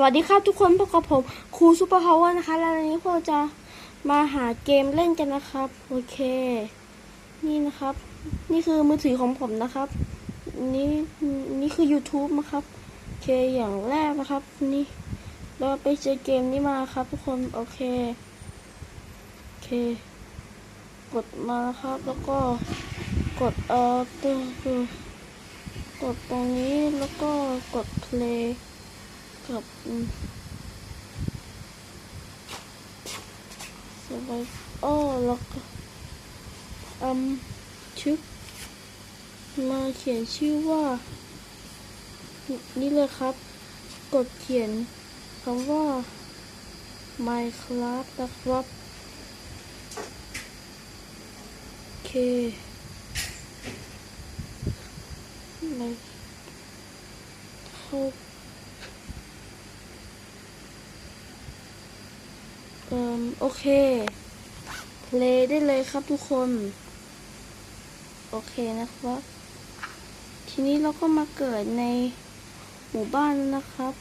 สวัสดีครับทุกคนพบกับผมครูซูเปอร์พาวเวอร์นะคะ แล้ววันนี้พวกเราจะมาหาเกมเล่นกันนะครับ โอเค นี่นะครับ นี่คือมือถือของผมนะครับ นี่นี่คือ YouTube นะครับ โอเคอย่างแรกนะครับ นี่ เราไปเจอเกมนี้มาครับ ทุกคน โอเค โอเค กดมาครับ แล้วก็กดเอ่อตัวกดตรงนี้แล้วก็กด play กับอืมสบายอ้อแล้วก็อืมชึบมาเขียนชื่อว่า นี่เลยครับ กดเขียนคำว่า Minecraft นะครับโอเคไม่เข้า เอ่มโอเค เพลย์ได้เลยครับทุกคน โอเคนะครับ ทีนี้เราก็มาเกิดในหมู่บ้านนะครับ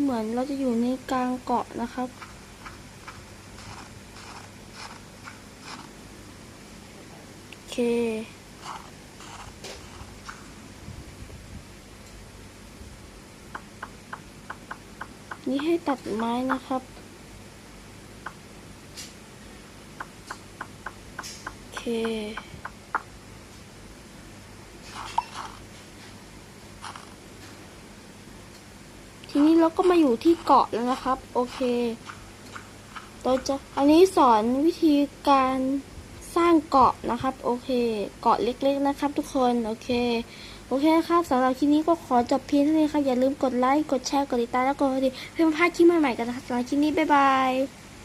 เหมือนเราจะอยู่ในกลางเกาะนะครับโอเคนี่ให้ตัดไม้นะครับ โอเค ทีนี้เราก็มาอยู่ที่เกาะแล้วนะครับ โอเคเราจะอันนี้สอนวิธีการสร้างเกาะนะครับ โอเค เกาะเล็ก ๆ นะครับ ทุกคน โอเค โอเคครับสำหรับคลิปนี้ก็ขอจบเพียงเท่านี้ครับ อย่าลืมกดไลค์ กดแชร์ กดติดตาม แล้วกดกระดิ่งเพื่อไม่พลาดคลิปใหม่ๆกันนะครับสำหรับคลิปนี้ บ๊ายบาย